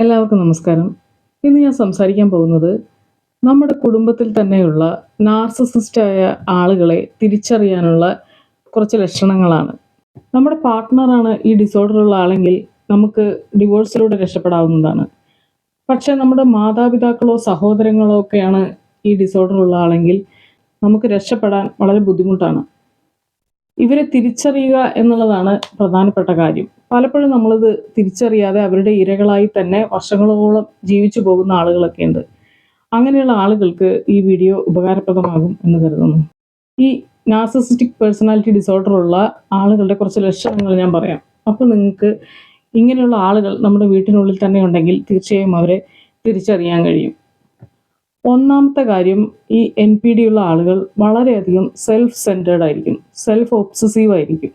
എല്ലാവർക്കും നമസ്കാരം. ഇന്ന് ഞാൻ സംസാരിക്കാൻ പോകുന്നത് നമ്മുടെ കുടുംബത്തിൽ തന്നെയുള്ള നാർസിസിസ്റ്റായ ആളുകളെ തിരിച്ചറിയാനുള്ള കുറച്ച് ലക്ഷണങ്ങളാണ്. നമ്മുടെ പാർട്ട്ണറാണ് ഈ ഡിസോർഡർ ഉള്ള ആളെങ്കിൽ നമുക്ക് ഡിവോഴ്സിലൂടെ രക്ഷപ്പെടാവുന്നതാണ്. പക്ഷേ നമ്മുടെ മാതാപിതാക്കളോ സഹോദരങ്ങളോ ഒക്കെയാണ് ഈ ഡിസോർഡർ ഉള്ള ആളെങ്കിൽ നമുക്ക് രക്ഷപ്പെടാൻ വളരെ ബുദ്ധിമുട്ടാണ്. ഇവരെ തിരിച്ചറിയുക എന്നുള്ളതാണ് പ്രധാനപ്പെട്ട കാര്യം. പലപ്പോഴും നമ്മളിത് തിരിച്ചറിയാതെ അവരുടെ ഇരകളായി തന്നെ വർഷങ്ങളോളം ജീവിച്ചു പോകുന്ന ആളുകളൊക്കെ ഉണ്ട്. അങ്ങനെയുള്ള ആളുകൾക്ക് ഈ വീഡിയോ ഉപകാരപ്രദമാകും എന്ന് കരുതുന്നു. ഈ നാർസിസിസ്റ്റിക് പേഴ്സണാലിറ്റി ഡിസോർഡർ ഉള്ള ആളുകളുടെ കുറച്ച് ലക്ഷണങ്ങൾ ഞാൻ പറയാം. അപ്പോൾ നിങ്ങൾക്ക് ഇങ്ങനെയുള്ള ആളുകൾ നമ്മുടെ വീട്ടിനുള്ളിൽ തന്നെ ഉണ്ടെങ്കിൽ തീർച്ചയായും അവരെ തിരിച്ചറിയാൻ കഴിയും. ഒന്നാമത്തെ കാര്യം ഈ എൻ പി ഡി ഉള്ള ആളുകൾ വളരെയധികം സെൽഫ് സെന്റേഡ് ആയിരിക്കും. സെൽഫ് ഒബ്സസീവ് ആയിരിക്കും.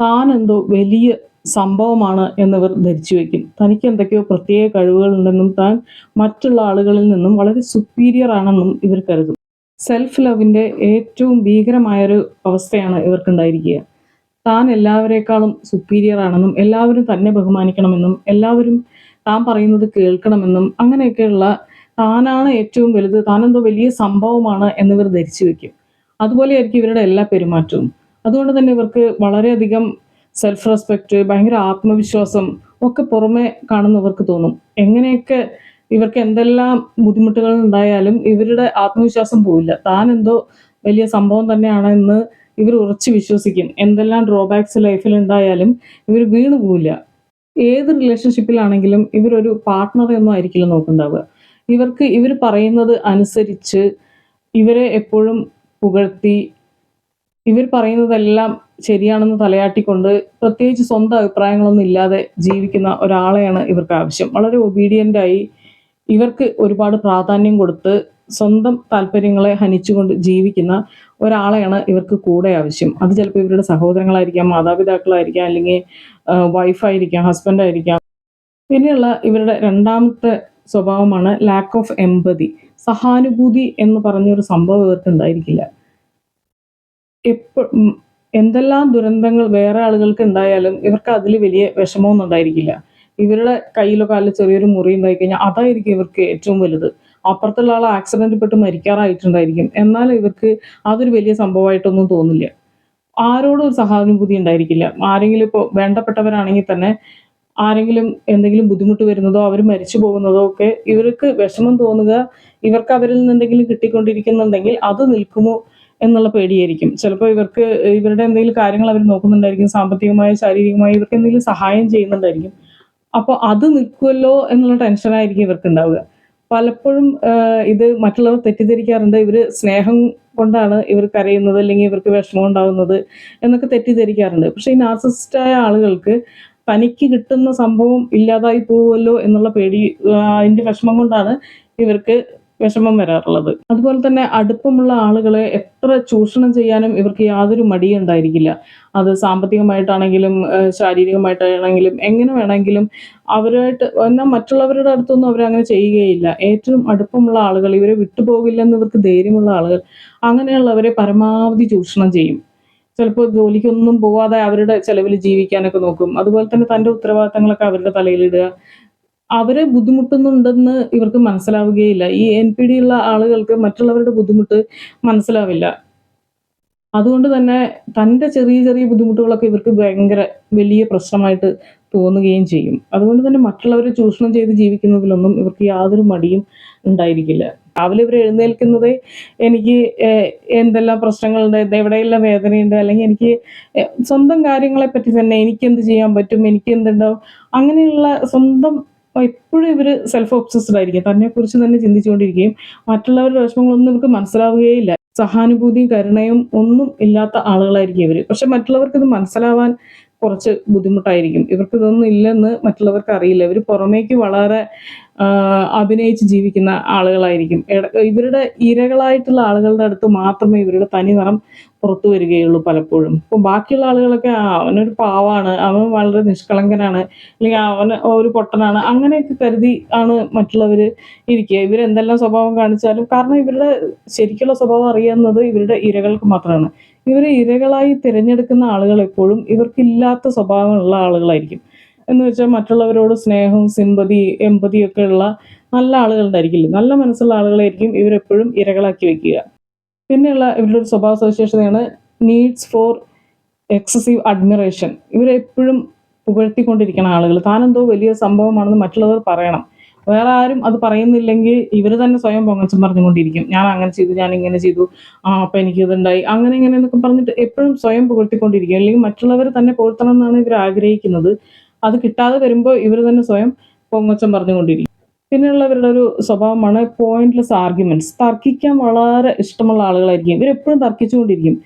താൻ എന്തോ വലിയ സംഭവമാണ് എന്നിവർ ധരിച്ചു വയ്ക്കും. തനിക്ക് എന്തൊക്കെയോ പ്രത്യേക കഴിവുകളുണ്ടെന്നും താൻ മറ്റുള്ള ആളുകളിൽ നിന്നും വളരെ സുപ്പീരിയർ ആണെന്നും ഇവർ കരുതും. സെൽഫ് ലവിന്റെ ഏറ്റവും ഭീകരമായൊരു അവസ്ഥയാണ് ഇവർക്കുണ്ടായിരിക്കുക. താൻ എല്ലാവരേക്കാളും സുപ്പീരിയർ ആണെന്നും എല്ലാവരും തന്നെ ബഹുമാനിക്കണമെന്നും എല്ലാവരും താൻ പറയുന്നത് കേൾക്കണമെന്നും അങ്ങനെയൊക്കെയുള്ള താനാണ് ഏറ്റവും വലുത് താനെന്തോ വലിയ സംഭവമാണ് എന്നിവർ ധരിച്ചു വെക്കും അതുപോലെയായിരിക്കും ഇവരുടെ എല്ലാ പെരുമാറ്റവും. അതുകൊണ്ട് തന്നെ ഇവർക്ക് വളരെയധികം സെൽഫ് റെസ്പെക്റ്റ് ഭയങ്കര ആത്മവിശ്വാസം ഒക്കെ പുറമെ കാണുന്നവർക്ക് തോന്നും. എങ്ങനെയൊക്കെ ഇവർക്ക് എന്തെല്ലാം ബുദ്ധിമുട്ടുകൾ ഉണ്ടായാലും ഇവരുടെ ആത്മവിശ്വാസം പോവില്ല. താൻ എന്തോ വലിയ സംഭവം തന്നെയാണ് എന്ന് ഇവർ ഉറച്ചു വിശ്വസിക്കും. എന്തെല്ലാം ഡ്രോബാക്സ് ലൈഫിൽ ഉണ്ടായാലും ഇവർ വീണു പോവില്ല. ഏത് റിലേഷൻഷിപ്പിലാണെങ്കിലും ഇവരൊരു പാർട്ട്ണറെ ഒന്നും ആയിരിക്കില്ല നോക്കുന്നുണ്ടാവുക ഇവർക്ക് ഇവർ പറയുന്നത് അനുസരിച്ച് ഇവരെ എപ്പോഴും പുകഴ്ത്തി ഇവർ പറയുന്നതെല്ലാം ശരിയാണെന്ന് തലയാട്ടിക്കൊണ്ട് പ്രത്യേകിച്ച് സ്വന്തം അഭിപ്രായങ്ങളൊന്നും ഇല്ലാതെ ജീവിക്കുന്ന ഒരാളെയാണ് ഇവർക്ക് ആവശ്യം. വളരെ ഒബീഡിയന്റായി ഇവർക്ക് ഒരുപാട് പ്രാധാന്യം കൊടുത്ത് സ്വന്തം താല്പര്യങ്ങളെ ഹനിച്ചുകൊണ്ട് ജീവിക്കുന്ന ഒരാളെയാണ് ഇവർക്ക് കൂടെ ആവശ്യം. അത് ചിലപ്പോൾ ഇവരുടെ സഹോദരങ്ങളായിരിക്കാം മാതാപിതാക്കളായിരിക്കാം അല്ലെങ്കിൽ വൈഫായിരിക്കാം ഹസ്ബൻഡായിരിക്കാം പിന്നെയുള്ള ഇവരുടെ രണ്ടാമത്തെ സ്വഭാവമാണ് ലാക്ക് ഓഫ് എമ്പതി സഹാനുഭൂതി എന്ന് പറഞ്ഞൊരു സംഭവം ഇവർക്ക് ഉണ്ടായിരിക്കില്ല. എപ്പോ എന്തെല്ലാം ദുരന്തങ്ങൾ വേറെ ആളുകൾക്ക് ഉണ്ടായാലും ഇവർക്ക് അതിൽ വലിയ വിഷമമൊന്നും ഉണ്ടായിരിക്കില്ല. ഇവരുടെ കയ്യിലോ കാലിലോ ചെറിയൊരു മുറി ഉണ്ടായി കഴിഞ്ഞാൽ അതായിരിക്കും ഇവർക്ക് ഏറ്റവും വലുത്. അപ്പുറത്തുള്ള ആൾ ആക്സിഡന്റ് പെട്ട് മരിക്കാറായിട്ടുണ്ടായിരിക്കും. എന്നാൽ ഇവർക്ക് അതൊരു വലിയ സംഭവമായിട്ടൊന്നും തോന്നില്ല. ആരോടും ഒരു സഹാനുഭൂതി ഉണ്ടായിരിക്കില്ല. ആരെങ്കിലും ഇപ്പോൾ വേണ്ടപ്പെട്ടവരാണെങ്കിൽ തന്നെ ആരെങ്കിലും എന്തെങ്കിലും ബുദ്ധിമുട്ട് വരുന്നതോ അവർ മരിച്ചു പോകുന്നതോ ഒക്കെ ഇവർക്ക് വിഷമം തോന്നുക ഇവർക്ക് അവരിൽ നിന്ന് എന്തെങ്കിലും കിട്ടിക്കൊണ്ടിരിക്കുന്നുണ്ടെങ്കിൽ അത് നിൽക്കുമോ എന്നുള്ള പേടിയായിരിക്കും. ചിലപ്പോൾ ഇവർക്ക് ഇവരുടെ എന്തെങ്കിലും കാര്യങ്ങൾ അവർ നോക്കുന്നുണ്ടായിരിക്കും സാമ്പത്തികമായി ശാരീരികമായി ഇവർക്ക് എന്തെങ്കിലും സഹായം ചെയ്യുന്നുണ്ടായിരിക്കും. അപ്പോൾ അത് നിൽക്കുമല്ലോ എന്നുള്ള ടെൻഷനായിരിക്കും ഇവർക്ക് ഉണ്ടാവുക പലപ്പോഴും ഇത് മറ്റുള്ളവർ തെറ്റിദ്ധരിക്കാറുണ്ട്. ഇവർ സ്നേഹം കൊണ്ടാണ് ഇവർ കരയുന്നത് അല്ലെങ്കിൽ ഇവർക്ക് വിഷമം ഉണ്ടാകുന്നത് എന്നൊക്കെ തെറ്റിദ്ധരിക്കാറുണ്ട്. പക്ഷേ ഈ നാർസിസ്റ്റായ ആളുകൾക്ക് തനിക്ക് കിട്ടുന്ന സംഭവം ഇല്ലാതായി പോവുമല്ലോ എന്നുള്ള പേടി അതിന്റെ വിഷമം കൊണ്ടാണ് ഇവർക്ക് വിഷമം വരാറുള്ളത്. അതുപോലെ തന്നെ അടുപ്പമുള്ള ആളുകളെ എത്ര ചൂഷണം ചെയ്യാനും ഇവർക്ക് യാതൊരു മടിയും ഉണ്ടായിരിക്കില്ല. അത് സാമ്പത്തികമായിട്ടാണെങ്കിലും ശാരീരികമായിട്ടാണെങ്കിലും എങ്ങനെ വേണമെങ്കിലും അവരായിട്ട് എന്നാൽ മറ്റുള്ളവരുടെ അടുത്തൊന്നും അവരങ്ങനെ ചെയ്യുകയില്ല. ഏറ്റവും അടുപ്പമുള്ള ആളുകൾ ഇവരെ വിട്ടുപോകില്ലെന്ന് ഇവർക്ക് ധൈര്യമുള്ള ആളുകൾ അങ്ങനെയുള്ളവരെ പരമാവധി ചൂഷണം ചെയ്യും. ചിലപ്പോൾ ജോലിക്കൊന്നും പോവാതെ അവരുടെ ചെലവിൽ ജീവിക്കാനൊക്കെ നോക്കും. അതുപോലെ തന്നെ തന്റെ ഉത്തരവാദിത്തങ്ങളൊക്കെ അവരുടെ തലയിലിടുക. അവരെ ബുദ്ധിമുട്ടുന്നുണ്ടെന്ന് ഇവർക്ക് മനസ്സിലാവുകയില്ല. ഈ എൻ പി ഡി ഉള്ള ആളുകൾക്ക് മറ്റുള്ളവരുടെ ബുദ്ധിമുട്ട് മനസ്സിലാവില്ല. അതുകൊണ്ട് തന്നെ തന്റെ ചെറിയ ചെറിയ ബുദ്ധിമുട്ടുകളൊക്കെ ഇവർക്ക് ഭയങ്കര വലിയ പ്രശ്നമായിട്ട് തോന്നുകയും ചെയ്യും. അതുകൊണ്ട് തന്നെ മറ്റുള്ളവരെ ചൂഷണം ചെയ്ത് ജീവിക്കുന്നതിലൊന്നും ഇവർക്ക് യാതൊരു മടിയും ഉണ്ടായിരിക്കില്ല. രാവിലെ ഇവർ എഴുന്നേൽക്കുന്നത് എനിക്ക് എന്തെല്ലാം പ്രശ്നങ്ങളുണ്ട് എവിടെയെല്ലാം വേദനയുണ്ട് അല്ലെങ്കിൽ എനിക്ക് സ്വന്തം കാര്യങ്ങളെ പറ്റി തന്നെ എനിക്ക് എന്ത് ചെയ്യാൻ പറ്റും എനിക്ക് എന്തുണ്ടാവും അങ്ങനെയുള്ള സ്വന്തം എപ്പോഴും ഇവർ സെൽഫ് ഒബ്സസ്ഡ് ആയിരിക്കും. തന്നെക്കുറിച്ച് തന്നെ ചിന്തിച്ചുകൊണ്ടിരിക്കുകയും മറ്റുള്ളവരുടെ വിഷമങ്ങളൊന്നും ഇവർക്ക് മനസ്സിലാവുകയില്ല. സഹാനുഭൂതിയും കരുണയും ഒന്നും ഇല്ലാത്ത ആളുകളായിരിക്കും ഇവർ പക്ഷെ മറ്റുള്ളവർക്ക് ഇത് മനസ്സിലാവാൻ കുറച്ച് ബുദ്ധിമുട്ടായിരിക്കും. ഇവർക്ക് ഇതൊന്നും ഇല്ലെന്ന് മറ്റുള്ളവർക്ക് അറിയില്ല. ഇവർ പുറമേക്ക് വളരെ അഭിനയിച്ച് ജീവിക്കുന്ന ആളുകളായിരിക്കും. ഇവരുടെ ഇരകളായിട്ടുള്ള ആളുകളുടെ അടുത്ത് മാത്രമേ ഇവരുടെ തനി നിറം പുറത്തു വരികയുള്ളൂ പലപ്പോഴും. ഇപ്പോൾ ബാക്കിയുള്ള ആളുകളൊക്കെ "ആ, അവനൊരു പാവാണ്. അവൻ വളരെ നിഷ്കളങ്കനാണ്. അല്ലെങ്കിൽ അവൻ ഒരു പൊട്ടനാണ്. അങ്ങനെയൊക്കെ കരുതി ആണ് മറ്റുള്ളവർ ഇരിക്കുക. ഇവരെന്തെല്ലാം സ്വഭാവം കാണിച്ചാലും കാരണം ഇവരുടെ ശരിക്കുള്ള സ്വഭാവം അറിയാവുന്നത് ഇവരുടെ ഇരകൾക്ക് മാത്രമാണ്. ഇവരെ ഇരകളായി തിരഞ്ഞെടുക്കുന്ന ആളുകൾ എപ്പോഴും ഇവർക്കില്ലാത്ത സ്വഭാവമുള്ള ആളുകളായിരിക്കും. എന്ന് വെച്ചാൽ മറ്റുള്ളവരോട് സ്നേഹവും സിമ്പതി എമ്പതി ഒക്കെ ഉള്ള നല്ല ആളുകളുണ്ടായിരിക്കില്ല. നല്ല മനസ്സുള്ള ആളുകളായിരിക്കും ഇവരെപ്പോഴും ഇരകളാക്കി വെക്കുക. പിന്നെയുള്ള ഇവരുടെ ഒരു സ്വഭാവ സവിശേഷതയാണ് നീഡ്സ് ഫോർ എക്സസീവ് അഡ്മിറേഷൻ ഇവരെപ്പോഴും പുകഴ്ത്തിക്കൊണ്ടിരിക്കണം ആളുകൾ. താനെന്തോ വലിയ സംഭവമാണെന്ന് മറ്റുള്ളവർ പറയണം. വേറെ ആരും അത് പറയുന്നില്ലെങ്കിൽ ഇവർ തന്നെ സ്വയം പൊങ്ങച്ചം പറഞ്ഞുകൊണ്ടിരിക്കും. ഞാൻ അങ്ങനെ ചെയ്തു ഞാൻ ഇങ്ങനെ ചെയ്തു. ആ അപ്പം എനിക്ക് ഇതുണ്ടായി. അങ്ങനെ ഇങ്ങനെ എന്നൊക്കെ പറഞ്ഞിട്ട് എപ്പോഴും സ്വയം പുകഴ്ത്തിക്കൊണ്ടിരിക്കും. അല്ലെങ്കിൽ മറ്റുള്ളവർ തന്നെ പുകഴ്ത്തണം എന്നാണ് ഇവർ ആഗ്രഹിക്കുന്നത്. അത് കിട്ടാതെ വരുമ്പോൾ ഇവർ തന്നെ സ്വയം പൊങ്ങച്ചം പറഞ്ഞുകൊണ്ടിരിക്കും. പിന്നെയുള്ളവരുടെ ഒരു സ്വഭാവമാണ് പോയിന്റ്ലെസ് ആർഗ്യുമെന്റ്സ് തർക്കിക്കാൻ വളരെ ഇഷ്ടമുള്ള ആളുകളായിരിക്കും. ഇവരെപ്പോഴും തർക്കിച്ചുകൊണ്ടിരിക്കും.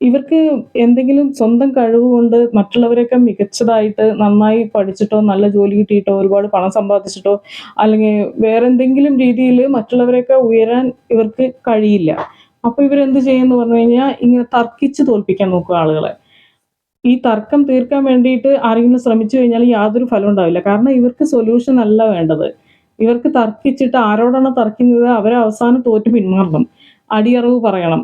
ഇവർക്ക് എന്തെങ്കിലും സ്വന്തം കഴിവ് കൊണ്ട് മറ്റുള്ളവരെയൊക്കെ മികച്ചതായിട്ട് നന്നായി പഠിച്ചിട്ടോ നല്ല ജോലി കിട്ടിയിട്ടോ ഒരുപാട് പണം സമ്പാദിച്ചിട്ടോ അല്ലെങ്കിൽ വേറെ എന്തെങ്കിലും രീതിയിൽ മറ്റുള്ളവരെയൊക്കെ ഉയരാൻ ഇവർക്ക് കഴിയില്ല. അപ്പോൾ ഇവരെന്ത് ചെയ്യുമെന്ന് പറഞ്ഞു കഴിഞ്ഞാൽ ഇങ്ങനെ തർക്കിച്ച് തോൽപ്പിക്കാൻ നോക്കുക ആളുകളെ. ഈ തർക്കം തീർക്കാൻ വേണ്ടിയിട്ട് ആരെങ്കിലും ശ്രമിച്ചു കഴിഞ്ഞാൽ യാതൊരു ഫലം ഉണ്ടാവില്ല. കാരണം ഇവർക്ക് സൊല്യൂഷൻ അല്ല വേണ്ടത്. ഇവർക്ക് തർക്കിച്ചിട്ട് ആരോടാണ് തർക്കുന്നത് അവരെ അവസാനം തോറ്റ് പിന്മാറണം. അടിയറവ് പറയണം.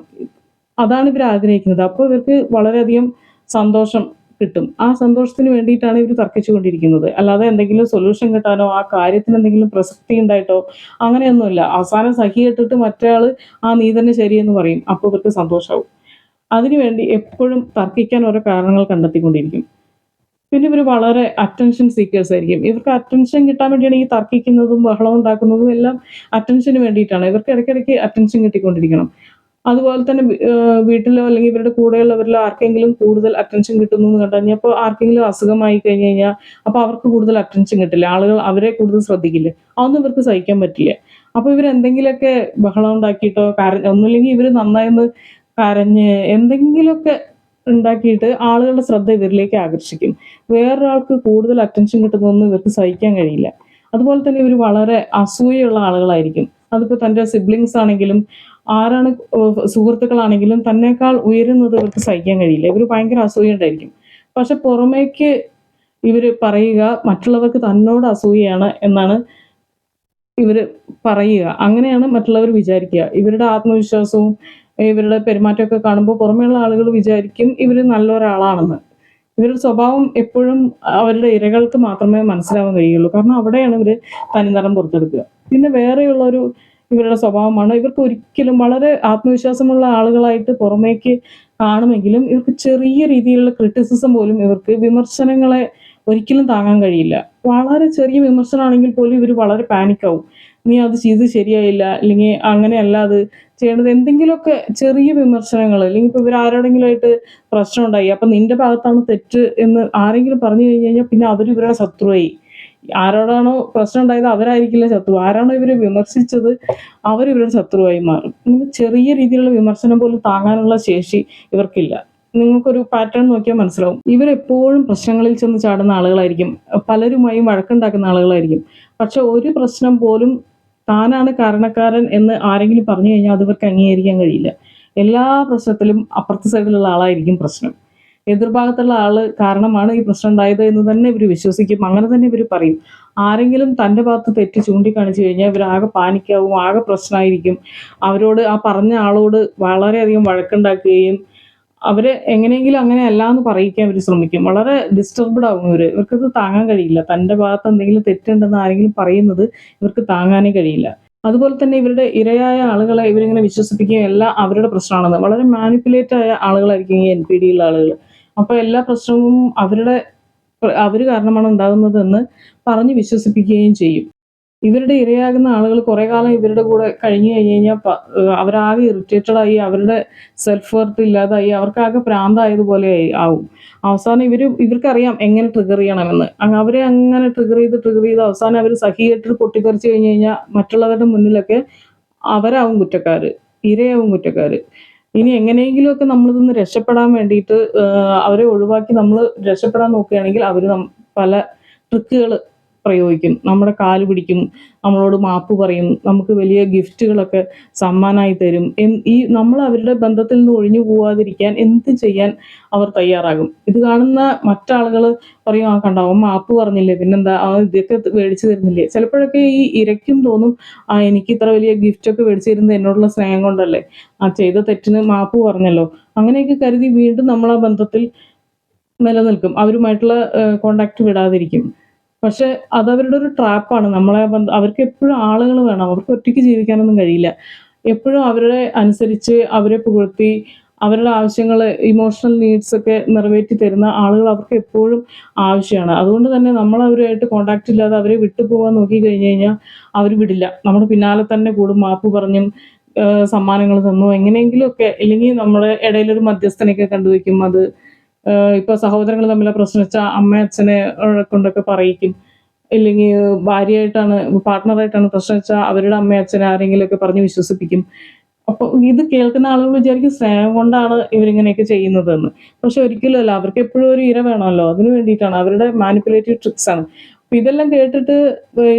അതാണ് ഇവർ ആഗ്രഹിക്കുന്നത്. അപ്പോൾ ഇവർക്ക് വളരെയധികം സന്തോഷം കിട്ടും. ആ സന്തോഷത്തിന് വേണ്ടിയിട്ടാണ് ഇവർ തർക്കിച്ചുകൊണ്ടിരിക്കുന്നത്. അല്ലാതെ എന്തെങ്കിലും സൊല്യൂഷൻ കിട്ടാനോ ആ കാര്യത്തിന് എന്തെങ്കിലും പ്രസക്തി ഉണ്ടായിട്ടോ അങ്ങനെയൊന്നുമില്ല. അവസാനം സഹി കെട്ടിട്ട് ആ നീ തന്നെ ശരിയെന്ന് പറയും. അപ്പോൾ ഇവർക്ക് സന്തോഷമാവും അതിനുവേണ്ടി എപ്പോഴും തർക്കിക്കാൻ ഓരോ കാരണങ്ങൾ കണ്ടെത്തിക്കൊണ്ടിരിക്കും. പിന്നെ ഇവർ വളരെ അറ്റൻഷൻ സീക്കേഴ്സ് ആയിരിക്കും. ഇവർക്ക് അറ്റൻഷൻ കിട്ടാൻ വേണ്ടിയാണ് ഈ തർക്കിക്കുന്നതും ബഹളം ഉണ്ടാക്കുന്നതും എല്ലാം അറ്റൻഷന് വേണ്ടിയിട്ടാണ്. ഇവർക്ക് ഇടയ്ക്കിടയ്ക്ക് അറ്റൻഷൻ കിട്ടിക്കൊണ്ടിരിക്കണം. അതുപോലെ തന്നെ വീട്ടിലോ അല്ലെങ്കിൽ ഇവരുടെ കൂടെയുള്ളവരിലോ ആർക്കെങ്കിലും കൂടുതൽ അറ്റൻഷൻ കിട്ടുന്നു എന്ന് കണ്ടു കഴിഞ്ഞാൽ അപ്പോൾ ആർക്കെങ്കിലും അസുഖമായി കഴിഞ്ഞ് കഴിഞ്ഞാൽ അപ്പോൾ അവർക്ക് കൂടുതൽ അറ്റൻഷൻ കിട്ടില്ല. ആളുകൾ അവരെ കൂടുതൽ ശ്രദ്ധിക്കില്ല? അതൊന്നും ഇവർക്ക് സഹിക്കാൻ പറ്റില്ല. അപ്പോൾ ഇവർ എന്തെങ്കിലുമൊക്കെ ബഹളം ഉണ്ടാക്കിയിട്ടോ കര ഒന്നുമില്ലെങ്കിൽ ഇവർ നന്നായിന്ന് കരഞ്ഞ് എന്തെങ്കിലുമൊക്കെ ഉണ്ടാക്കിയിട്ട് ആളുകളുടെ ശ്രദ്ധ ഇവരിലേക്ക് ആകർഷിക്കും. വേറൊരാൾക്ക് കൂടുതൽ അറ്റൻഷൻ കിട്ടുന്നൊന്നും ഇവർക്ക് സഹിക്കാൻ കഴിയില്ല. അതുപോലെ തന്നെ ഇവർ വളരെ അസൂയുള്ള ആളുകളായിരിക്കും. അതിപ്പോൾ തന്റെ സിബ്ലിങ്സ് ആണെങ്കിലും ആരാണ് സുഹൃത്തുക്കളാണെങ്കിലും തന്നെക്കാൾ ഉയരുന്നത് ഇവർക്ക് സഹിക്കാൻ കഴിയില്ല. ഇവർ ഭയങ്കര അസൂയ ഉണ്ടായിരിക്കും. പക്ഷെ പുറമേക്ക് ഇവർ പറയുക മറ്റുള്ളവർക്ക് തന്നോട് അസൂയയാണ് എന്നാണ് ഇവർ പറയുക. അങ്ങനെയാണ് മറ്റുള്ളവർ വിചാരിക്കുക. ഇവരുടെ ആത്മവിശ്വാസവും ഇവരുടെ പെരുമാറ്റമൊക്കെ കാണുമ്പോൾ പുറമേയുള്ള ആളുകൾ വിചാരിക്കും ഇവർ നല്ലൊരാളാണെന്ന്. ഇവരുടെ സ്വഭാവം എപ്പോഴും അവരുടെ ഇരകൾക്ക് മാത്രമേ മനസ്സിലാവാൻ കഴിയുള്ളൂ. കാരണം അവിടെയാണ് ഇവർ തനിനിറം പുറത്തെടുക്കുക. പിന്നെ വേറെയുള്ള ഒരു ഇവരുടെ സ്വഭാവമാണ്. ഇവർക്ക് ഒരിക്കലും വളരെ ആത്മവിശ്വാസമുള്ള ആളുകളായിട്ട് പുറമേക്ക് കാണുമെങ്കിലും ഇവർക്ക് ചെറിയ രീതിയിലുള്ള ക്രിറ്റിസിസം പോലും ഇവർക്ക് വിമർശനങ്ങളെ ഒരിക്കലും താങ്ങാൻ കഴിയില്ല. വളരെ ചെറിയ വിമർശനമാണെങ്കിൽ പോലും ഇവർ വളരെ പാനിക്കാവും നീ അത് ചെയ്ത് ശരിയായില്ല. അല്ലെങ്കിൽ അങ്ങനെയല്ല അത് ചെയ്യേണ്ടത്. എന്തെങ്കിലുമൊക്കെ ചെറിയ വിമർശനങ്ങൾ. അല്ലെങ്കിൽ ഇപ്പോൾ ഇവർ ആരോടെങ്കിലുമായിട്ട് പ്രശ്നം ഉണ്ടായി. അപ്പം നിന്റെ ഭാഗത്താണ് തെറ്റ് എന്ന് ആരെങ്കിലും പറഞ്ഞു കഴിഞ്ഞു കഴിഞ്ഞാൽ പിന്നെ അവർ ഇവരുടെ ശത്രുവായി. ആരോടാണോ പ്രശ്നം ഉണ്ടായത് അവരായിരിക്കില്ല ശത്രു. ആരാണോ ഇവരെ വിമർശിച്ചത് അവർ ഇവരുടെ ശത്രുവായി മാറും. ചെറിയ രീതിയിലുള്ള വിമർശനം പോലും താങ്ങാനുള്ള ശേഷി ഇവർക്കില്ല. നിങ്ങൾക്കൊരു പാറ്റേൺ നോക്കിയാൽ മനസ്സിലാവും. ഇവരെപ്പോഴും പ്രശ്നങ്ങളിൽ ചെന്ന് ചാടുന്ന ആളുകളായിരിക്കും. പലരുമായും വഴക്കുണ്ടാക്കുന്ന ആളുകളായിരിക്കും. പക്ഷെ ഒരു പ്രശ്നം പോലും താനാണ് കാരണക്കാരൻ എന്ന് ആരെങ്കിലും പറഞ്ഞു കഴിഞ്ഞാൽ അത് ഇവർക്ക് അംഗീകരിക്കാൻ കഴിയില്ല. എല്ലാ പ്രശ്നത്തിലും അപ്പുറത്തെ സൈഡിലുള്ള ആളായിരിക്കും പ്രശ്നം. എതിർഭാഗത്തുള്ള ആൾ കാരണമാണ് ഈ പ്രശ്നം ഉണ്ടായത് എന്ന് തന്നെ ഇവർ വിശ്വസിക്കും. അങ്ങനെ തന്നെ ഇവർ പറയും. ആരെങ്കിലും തന്റെ ഭാഗത്ത് തെറ്റ് ചൂണ്ടിക്കാണിച്ചു കഴിഞ്ഞാൽ ഇവർ ആകെ പാനിക്കാവും ആകെ പ്രശ്നമായിരിക്കും. അവരോട് ആ പറഞ്ഞ ആളോട് വളരെയധികം വഴക്കുണ്ടാക്കുകയും അവരെ എങ്ങനെയെങ്കിലും അങ്ങനെ അല്ല എന്ന് പറയിക്കാൻ ഇവർ ശ്രമിക്കും. വളരെ ഡിസ്റ്റർബ്ഡ് ആകും ഇവർ ഇവർക്കത് താങ്ങാൻ കഴിയില്ല. തന്റെ ഭാഗത്ത് എന്തെങ്കിലും തെറ്റുണ്ടെന്ന് ആരെങ്കിലും പറയുന്നത് ഇവർക്ക് താങ്ങാനേ കഴിയില്ല. അതുപോലെ തന്നെ ഇവരുടെ ഇരയായ ആളുകളെ ഇവരിങ്ങനെ വിശ്വസിപ്പിക്കുകയും എല്ലാം അവരുടെ പ്രശ്നമാണെന്ന്. വളരെ മാനിപ്പുലേറ്റ് ആയ ആളുകളായിരിക്കും ഈ എൻ പി ഡിയിലുള്ള ആളുകൾ അപ്പോൾ എല്ലാ പ്രശ്നവും അവരുടെ അവർ കാരണമാണ് ഉണ്ടാകുന്നതെന്ന് പറഞ്ഞ് വിശ്വസിപ്പിക്കുകയും ചെയ്യും. ഇവരുടെ ഇരയാകുന്ന ആളുകൾ കുറെ കാലം ഇവരുടെ കൂടെ കഴിഞ്ഞു കഴിഞ്ഞ് കഴിഞ്ഞാൽ അവരാകെ ഇറിറ്റേറ്റഡ് ആയി അവരുടെ സെൽഫ് വർത്ത് ഇല്ലാതായി അവർക്കാകെ പ്രാന്തായതുപോലെ ആവും. അവസാനം ഇവർ ഇവർക്കറിയാം എങ്ങനെ ട്രിഗർ ചെയ്യണമെന്ന്. അവരെ അങ്ങനെ ട്രിഗർ ചെയ്ത് ട്രിഗർ ചെയ്ത് അവസാനം അവർ സഹികെട്ട് പൊട്ടിത്തെറിച്ച് കഴിഞ്ഞു കഴിഞ്ഞാൽ മറ്റുള്ളവരുടെ മുന്നിലൊക്കെ അവരാവും കുറ്റക്കാര് ഇരയാവും കുറ്റക്കാര്. ഇനി എങ്ങനെയെങ്കിലുമൊക്കെ നമ്മളിതൊന്ന് രക്ഷപ്പെടാൻ വേണ്ടിയിട്ട് അവരെ ഒഴിവാക്കി നമ്മൾ രക്ഷപ്പെടാൻ നോക്കുകയാണെങ്കിൽ അവർ പല ട്രിക്കുകൾ പ്രയോഗിക്കും. നമ്മുടെ കാൽ പിടിക്കും നമ്മളോട് മാപ്പ് പറയും നമുക്ക് വലിയ ഗിഫ്റ്റുകളൊക്കെ സമ്മാനമായി തരും. ഈ നമ്മൾ അവരുടെ ബന്ധത്തിൽ നിന്ന് ഒഴിഞ്ഞു പോവാതിരിക്കാൻ എന്ത് ചെയ്യാൻ അവർ തയ്യാറാകും? ഇത് കാണുന്ന മറ്റാളുകൾ പറയും ആ കണ്ടോ അവൻ മാപ്പ് പറഞ്ഞില്ലേ പിന്നെന്താ ആ ഇതൊക്കെ മേടിച്ചു തരുന്നില്ലേ? ചിലപ്പോഴൊക്കെ ഈ ഇരയ്ക്കും തോന്നും ആ എനിക്ക് ഇത്ര വലിയ ഗിഫ്റ്റ് ഒക്കെ മേടിച്ചു തരുന്നത് എന്നോടുള്ള സ്നേഹം കൊണ്ടല്ലേ? ആ ചെയ്ത തെറ്റിന് മാപ്പ് പറഞ്ഞല്ലോ. അങ്ങനെയൊക്കെ കരുതി വീണ്ടും നമ്മൾ ആ ബന്ധത്തിൽ നിലനിൽക്കും. അവരുമായിട്ടുള്ള കോണ്ടാക്ട് വിടാതിരിക്കും. പക്ഷെ അതവരുടെ ഒരു ട്രാപ്പാണ്. നമ്മളെ അവർക്ക് എപ്പോഴും ആളുകൾ വേണം. അവർക്ക് ഒറ്റയ്ക്ക് ജീവിക്കാനൊന്നും കഴിയില്ല. എപ്പോഴും അവരെ അനുസരിച്ച് അവരെ പുകഴ്ത്തി അവരുടെ ആവശ്യങ്ങൾ ഇമോഷണൽ നീഡ്സ് ഒക്കെ നിറവേറ്റി തരുന്ന ആളുകൾ അവർക്ക് എപ്പോഴും ആവശ്യമാണ്. അതുകൊണ്ട് തന്നെ നമ്മൾ അവരുമായിട്ട് കോണ്ടാക്ട് ഇല്ലാതെ അവരെ വിട്ടുപോകാൻ നോക്കി കഴിഞ്ഞു കഴിഞ്ഞാൽ അവർ വിടില്ല. നമ്മുടെ പിന്നാലെ തന്നെ കൂടും. മാപ്പ് പറഞ്ഞും സമ്മാനങ്ങൾ തന്നു. എങ്ങനെയെങ്കിലുമൊക്കെ ഇല്ലെങ്കിൽ നമ്മുടെ ഇടയിലൊരു മധ്യസ്ഥനെയൊക്കെ കണ്ടുവയ്ക്കും. അത് ആഹ് ഇപ്പൊ സഹോദരങ്ങൾ തമ്മിലെ പ്രശ്നം വെച്ചാൽ അമ്മ അച്ഛനെ കൊണ്ടൊക്കെ പറയിക്കും. ഇല്ലെങ്കിൽ ഭാര്യയായിട്ടാണ് പാർട്ട്ണറായിട്ടാണ് പ്രശ്നം വെച്ചാൽ അവരുടെ അമ്മ അച്ഛനെ ആരെങ്കിലുമൊക്കെ പറഞ്ഞ് വിശ്വസിപ്പിക്കും. അപ്പോൾ ഇത് കേൾക്കുന്ന ആളുകൾ വിചാരിക്കും സ്നേഹം കൊണ്ടാണ് ഇവരിങ്ങനെയൊക്കെ ചെയ്യുന്നതെന്ന്. പക്ഷെ ഒരിക്കലും അല്ല അവർക്ക് എപ്പോഴും ഒരു ഇര വേണമല്ലോ. അതിന് വേണ്ടിയിട്ടാണ്. അവരുടെ മാനിപ്പുലേറ്റീവ് ട്രിക്സ് ആണ്. അപ്പൊ ഇതെല്ലാം കേട്ടിട്ട്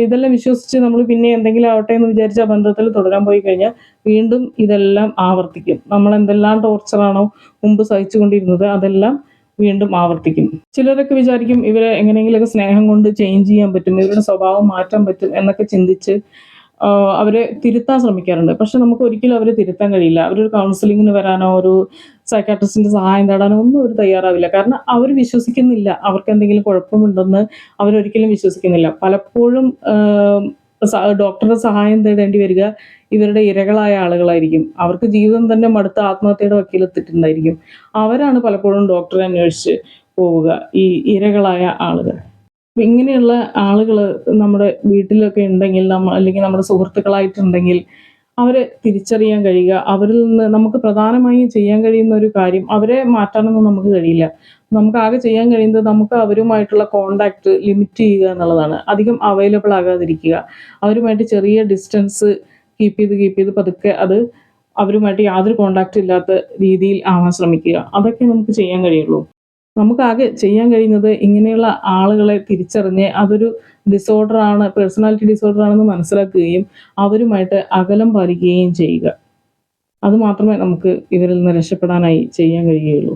ഇതെല്ലാം വിശ്വസിച്ച് നമ്മൾ പിന്നെ എന്തെങ്കിലും ആവട്ടെ എന്ന് വിചാരിച്ച ബന്ധത്തിൽ തുടരാൻ പോയി കഴിഞ്ഞാൽ വീണ്ടും ഇതെല്ലാം ആവർത്തിക്കും. നമ്മൾ എന്തെല്ലാം ടോർച്ചറാണോ മുമ്പ് സഹിച്ചുകൊണ്ടിരുന്നത് അതെല്ലാം വീണ്ടും ആവർത്തിക്കും. ചിലരൊക്കെ വിചാരിക്കും ഇവരെ എങ്ങനെയെങ്കിലുമൊക്കെ സ്നേഹം കൊണ്ട് ചേഞ്ച് ചെയ്യാൻ പറ്റും ഇവരുടെ സ്വഭാവം മാറ്റാൻ പറ്റും എന്നൊക്കെ ചിന്തിച്ച് അവരെ തിരുത്താൻ ശ്രമിക്കാറുണ്ട്. പക്ഷെ നമുക്ക് ഒരിക്കലും അവരെ തിരുത്താൻ കഴിയില്ല. അവരൊരു കൗൺസിലിങ്ങിന് വരാനോ ഒരു സൈക്കാട്രിസ്റ്റിന്റെ സഹായം തേടാനോ ഒന്നും അവർ തയ്യാറാവില്ല. കാരണം അവർ വിശ്വസിക്കുന്നില്ല. അവർക്ക് എന്തെങ്കിലും കുഴപ്പമുണ്ടെന്ന് അവരൊരിക്കലും വിശ്വസിക്കുന്നില്ല. പലപ്പോഴും ഡോക്ടറുടെ സഹായം തേടേണ്ടി വരിക. ഇവരുടെ ഇരകളായ ആളുകളായിരിക്കും. അവർക്ക് ജീവിതം തന്നെ മടുത്ത ആത്മഹത്യയുടെ വക്കീലെത്തിയിട്ടുണ്ടായിരിക്കും. അവരാണ് പലപ്പോഴും ഡോക്ടറെ അന്വേഷിച്ച് പോവുക. ഈ ഇരകളായ ആളുകൾ. ഇങ്ങനെയുള്ള ആളുകൾ നമ്മുടെ വീട്ടിലൊക്കെ ഉണ്ടെങ്കിൽ നമ്മ അല്ലെങ്കിൽ നമ്മുടെ സുഹൃത്തുക്കളായിട്ടുണ്ടെങ്കിൽ അവരെ തിരിച്ചറിയാൻ കഴിയുക അവരിൽ നിന്ന് നമുക്ക് പ്രധാനമായും ചെയ്യാൻ കഴിയുന്ന ഒരു കാര്യം അവരെ മാറ്റാനൊന്നും നമുക്ക് കഴിയില്ല. നമുക്ക് ആകെ ചെയ്യാൻ കഴിയുന്നത് നമുക്ക് അവരുമായിട്ടുള്ള കോണ്ടാക്ട് ലിമിറ്റ് ചെയ്യുക എന്നുള്ളതാണ്. അധികം അവൈലബിൾ ആകാതിരിക്കുക. അവരുമായിട്ട് ചെറിയ ഡിസ്റ്റൻസ് കീപ്പ് ചെയ്ത് കീപ്പ് ചെയ്ത് പതുക്കെ അത് അവരുമായിട്ട് യാതൊരു കോണ്ടാക്ട് ഇല്ലാത്ത രീതിയിൽ ആവാൻ ശ്രമിക്കുക. അതൊക്കെ നമുക്ക് ചെയ്യാൻ കഴിയുള്ളൂ. നമുക്കാകെ ചെയ്യാൻ കഴിയുന്നത് ഇങ്ങനെയുള്ള ആളുകളെ തിരിച്ചറിഞ്ഞ് അതൊരു ഡിസോർഡർ ആണ് പേഴ്സണാലിറ്റി ഡിസോർഡർ ആണെന്ന് മനസ്സിലാക്കുകയും അവരുമായിട്ട് അകലം പാലിക്കുകയും ചെയ്യുക. അത് മാത്രമേ നമുക്ക് ഇവരിൽ നിന്ന് രക്ഷപ്പെടാനായി ചെയ്യാൻ കഴിയുകയുള്ളൂ.